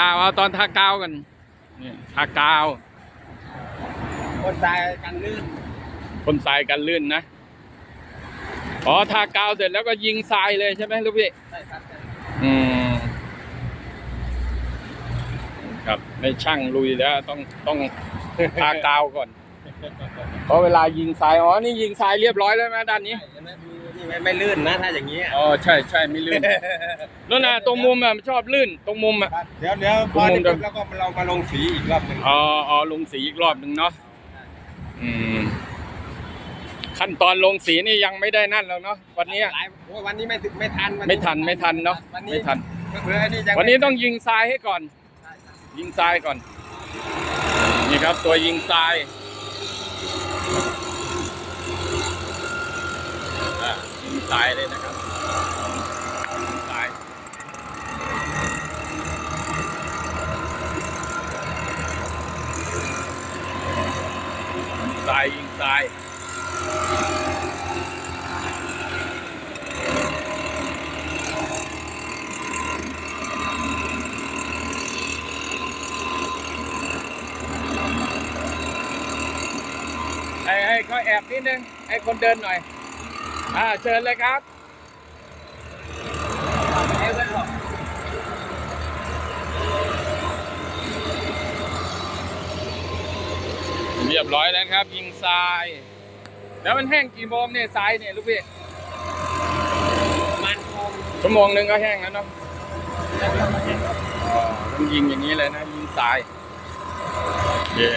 กาวเอาตอนทากาวกันนี่ทากาว คนตายกันลื่น คนทรายกันลื่นนะอ๋อทากาวเสร็จแล้วก็ยิงทรายเลยใช่ไหมลูกพี่ใช่ครับอืมครับไม่ช่างลุยแล้วต้องต้องทากาวก่อน เพราะเวลายิงทรายอ๋อนี่ยิงทรายเรียบร้อยแล้วไหมด้านนี้เห็นไหมดูนี่ไม่ไม่ลื่นนะถ้าอย่างนี้อ๋อใช่ใช่ไม่ลื่นนั่นน่ะตรงมุมอะมันชอบลื่นตรงมุมอะเดี๋ยวเดี๋ยวพอมุมนี่เดิมปุ๊บแล้วก็เรามาลงสีอีกรอบหนึ่งอ๋ออ๋อลงสีอีกรอบหนึ่งเนาะอืมขั้นตอนลงสีนี่ยังไม่ได้นั่นแล้วเนาะวันนี้หลายโอ้ยวันนี้ไม่ถึงไม่ทันวัไม่ทันไม่ทันเนาะวันนี้ไม่ทันเผื่อๆอันนี้ยังวันนี้ไม่ต้องยิงทรายให้ก่อน ยิงทรายก่อน นี่ครับตัวยิงทรายอะ ยิงทรายเลยนะครับยิงทรายยิงทรายยิงทรายให้ให้เขาแอบนิดนึง ให้คนเดินหน่อย อ่าเชิญเลยครับเรียบร้อยแล้วครับ ยิงทราย แล้วมันแห้งกี่โมงเนี่ยทรายเนี่ยลูกพี่มันคงชั่วโมงหนึ่งก็แห้งแล้วเนาะอ๋อต้องยิงอย่างนี้เลยนะ ยิงทรายเย้